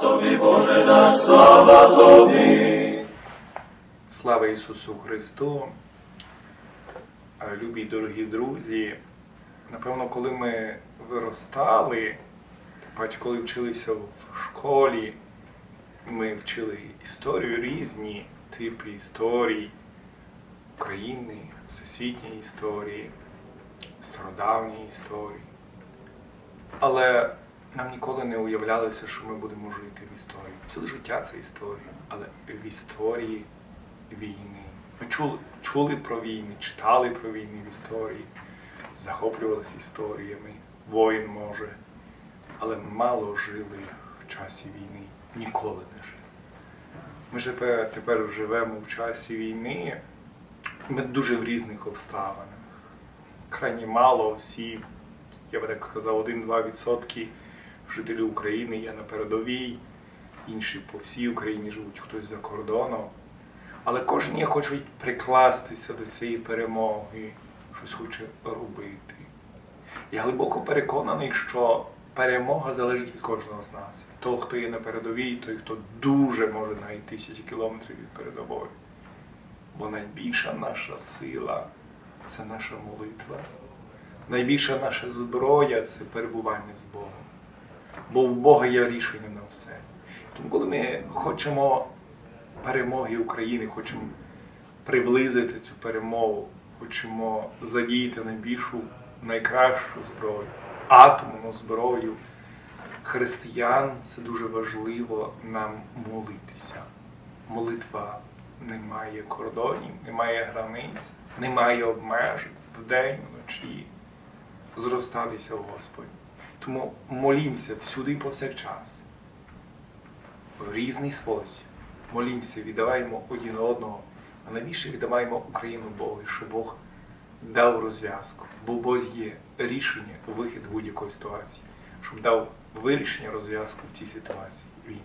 тобі, Боже наш, слава тобі. Слава Ісусу Христу! Е, Любі дорогі друзі! Напевно, коли ми виростали, паче, коли вчилися в школі, ми вчили історію різні типи історій України, всесвітньої історії, стародавньої історії. Але нам ніколи не уявлялося, що ми будемо жити в історії. Ціле життя це історія, але в історії війни. Ми чули, чули про війни, читали про війни в історії, захоплювалися історіями, воїн може, але мало жили в часі війни, ніколи не жили. Ми ж тепер, живемо в часі війни, ми дуже в різних обставинах. Крайні мало осіб, я би так сказав, 1-2% жителів України є на передовій, інші по всій Україні живуть, хтось за кордоном. Але кожен є хоче прикластися до цієї перемоги, щось хоче робити. Я глибоко переконаний, що перемога залежить від кожного з нас. Той, хто є на передовій, той, хто дуже може навіть тисячі кілометрів від передової. Бо найбільша наша сила це наша молитва. Найбільша наша зброя це перебування з Богом. Бо в Бога є рішення на все. Тому, коли ми хочемо перемоги України, хочемо приблизити цю перемогу, хочемо задіяти найбільшу, найкращу зброю, атомну зброю християн, це дуже важливо нам молитися. Молитва не має кордонів, не має границь, не має обмежень вдень, вночі. Зростатися в Господі. Тому молімося всюди повсякчас. В різний спосіб. Молімося, віддаваємо один одного, а найбільше віддаваємо Україну Богу, щоб Бог дав розв'язку. Бо Бог є рішення, вихід будь-якої ситуації, щоб дав вирішення розв'язку в цій ситуації війни.